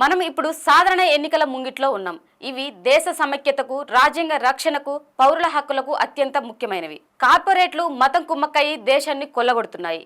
మనం ఇప్పుడు సాధారణ ఎన్నికల ముంగిట్లో ఉన్నాం. ఇవి దేశ సమైక్యతకు రాజ్యాంగ రక్షణకు పౌరుల హక్కులకు అత్యంత ముఖ్యమైనవి. కార్పొరేట్లు మతం కుమ్మక్కయి దేశాన్ని కొల్లగొడుతున్నాయి.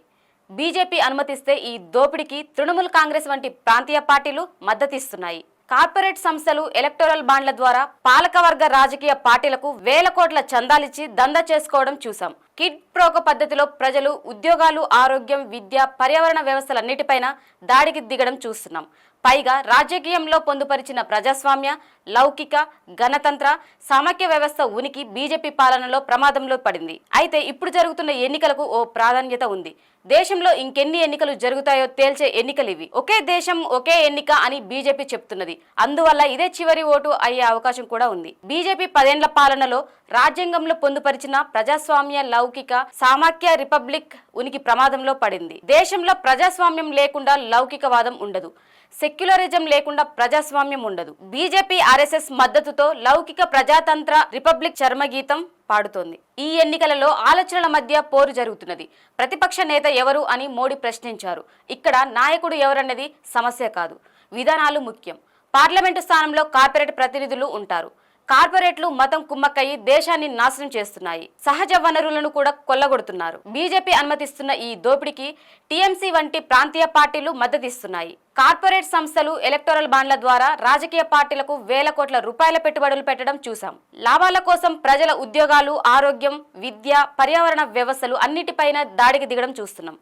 బీజేపీ అనుమతిస్తే ఈ దోపిడీకి తృణమూల్ కాంగ్రెస్ వంటి ప్రాంతీయ పార్టీలు మద్దతిస్తున్నాయి. కార్పొరేట్ సంస్థలు ఎలక్టోరల్ బాండ్ల ద్వారా పాలకవర్గ రాజకీయ పార్టీలకు వేల కోట్ల చందాలిచ్చి దందా చేసుకోవడం చూసాం కిడ్ ప్రోక పద్ధతిలో ప్రజలు ఉద్యోగాలు ఆరోగ్యం విద్య పర్యావరణ వ్యవస్థలన్నిటిపైన దాడికి దిగడం చూస్తున్నాం. పైగా రాజకీయంలో పొందుపరిచిన ప్రజాస్వామ్య లౌకిక గణతంత్ర సమాఖ్య వ్యవస్థ ఉనికి బీజేపీ పాలనలో ప్రమాదంలో పడింది. అయితే ఇప్పుడు జరుగుతున్న ఎన్నికలకు ఓ ప్రాధాన్యత ఉంది. దేశంలో ఇంకెన్ని ఎన్నికలు జరుగుతాయో తేల్చే ఎన్నికలు ఇవి. ఒకే దేశం ఒకే ఎన్నిక అని బీజేపీ చెప్తున్నది. అందువల్ల ఇదే చివరి ఓటు అయ్యే అవకాశం కూడా ఉంది. బీజేపీ పదేండ్ల పాలనలో రాజ్యాంగంలో పొందుపరిచిన ప్రజాస్వామ్య లౌకిక సామాఖ్య రిపబ్లిక్ ఉనికి ప్రమాదంలో పడింది. దేశంలో ప్రజాస్వామ్యం లేకుండా లౌకికవాదం ఉండదు. సెక్యులరిజం లేకుండా ప్రజాస్వామ్యం ఉండదు. బీజేపీ ఆర్ఎస్ఎస్ మద్దతుతో లౌకిక ప్రజాతంత్ర రిపబ్లిక్ చర్మగీతం పాడుతోంది. ఈ ఎన్నికలలో ఆలోచనల మధ్య పోరు జరుగుతున్నది. ప్రతిపక్ష నేత ఎవరు అని మోడీ ప్రశ్నించారు. ఇక్కడ నాయకుడు ఎవరన్నది సమస్య కాదు. విధానాలు ముఖ్యం. పార్లమెంటు స్థానంలో కార్పొరేట్ ప్రతినిధులు ఉంటారు. కార్పొరేట్లు మతం కుమ్మక్కయి దేశాన్ని నాశనం చేస్తున్నాయి. సహజ వనరులను కూడా కొల్లగొడుతున్నారు. బీజేపీ అనుమతిస్తున్న ఈ దోపిడీకి టీఎంసీ వంటి ప్రాంతీయ పార్టీలు మద్దతిస్తున్నాయి. కార్పొరేట్ సంస్థలు ఎలక్టోరల్ బాండ్ల ద్వారా రాజకీయ పార్టీలకు వేల కోట్ల రూపాయల పెట్టుబడులు పెట్టడం చూసాం లాభాల కోసం ప్రజల ఉద్యోగాలు ఆరోగ్యం విద్య పర్యావరణ వ్యవస్థలు అన్నిటిపైన దాడికి దిగడం చూస్తున్నాం.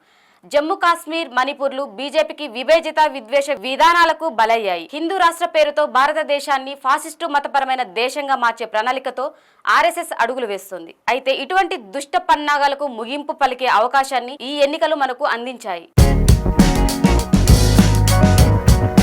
జమ్మూ కాశ్మీర్ మణిపూర్లు బీజేపీకి విభేజిత విద్వేష విధానాలకు బలయ్యాయి. హిందూ రాష్ట్ర పేరుతో భారతదేశాన్ని ఫాసిస్టు మతపరమైన దేశంగా మార్చే ప్రణాళికతో ఆర్ఎస్ఎస్ అడుగులు వేస్తుంది. అయితే ఇటువంటి దుష్ట పన్నాగాలకు ముగింపు పలికే అవకాశాన్ని ఈ ఎన్నికలు మనకు అందించాయి.